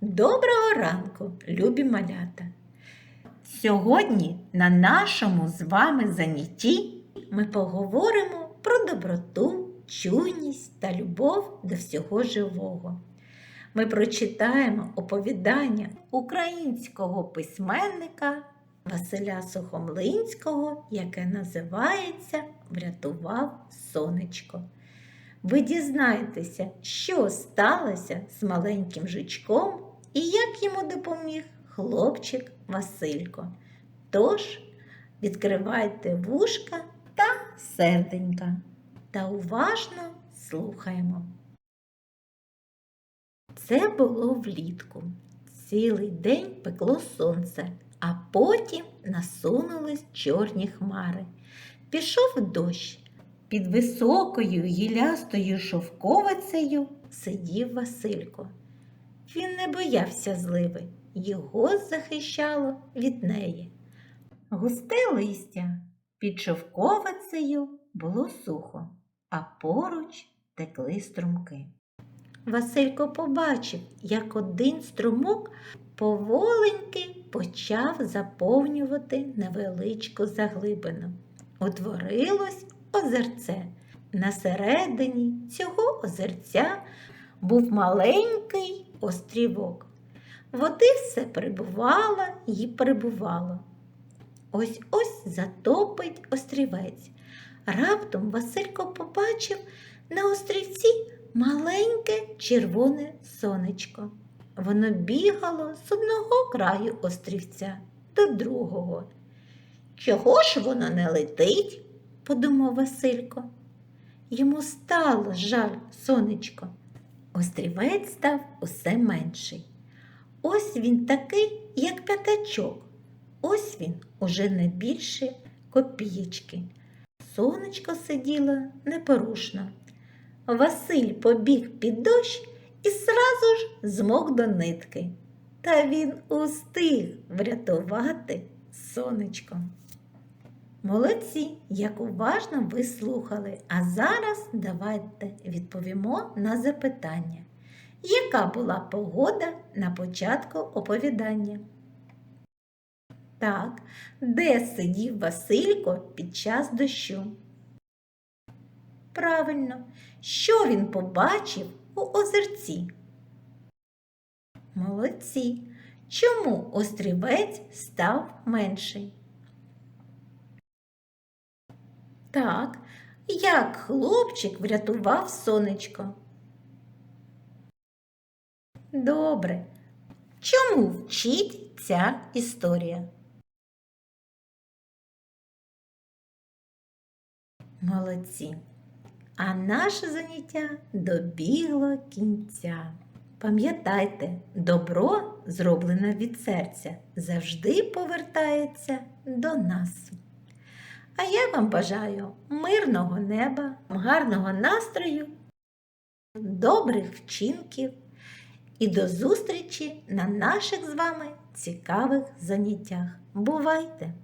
Доброго ранку, любі малята! Сьогодні на нашому з вами занятті ми поговоримо про доброту, чуйність та любов до всього живого. Ми прочитаємо оповідання українського письменника Василя Сухомлинського, яке називається Врятував сонечко. Ви дізнаєтеся, що сталося з маленьким жучком і як йому допоміг хлопчик Василько. Тож відкривайте вушка та серденька та уважно слухаємо. Це було влітку. Цілий день пекло сонце, а потім насунулись чорні хмари. Пішов дощ. Під високою гілястою шовковицею сидів Василько. Він не боявся зливи, його захищало від неї. Густе листя під шовковицею було сухо, а поруч текли струмки. Василько побачив, як один струмок поволеньки почав заповнювати невеличку заглибину. Утворилось озерце. На середині цього озерця був маленький острівок. Води все прибувало і прибувало. Ось ось затопить острівець. Раптом Василько побачив на острівці маленьке червоне сонечко. Воно бігало з одного краю острівця до другого. Чого ж воно не летить? подумав Василько. Йому стало жаль сонечко. Острівець став усе менший. Ось він такий, як п'ятачок. Ось він уже не більше копієчки. Сонечко сиділо непорушно. Василь побіг під дощ і зразу ж змок до нитки. Та він устиг врятувати сонечко. Молодці, як уважно ви слухали. А зараз давайте відповімо на запитання. Яка була погода на початку оповідання? Так, де сидів Василько під час дощу? Правильно, що він побачив у озерці? Молодці. Чому острівець став менший? Так, як хлопчик врятував сонечко? Добре. Чому вчить ця історія? Молодці. А наше заняття добігло кінця. Пам'ятайте, добро, зроблене від серця, завжди повертається до нас. А я вам бажаю мирного неба, гарного настрою, добрих вчинків і до зустрічі на наших з вами цікавих заняттях. Бувайте!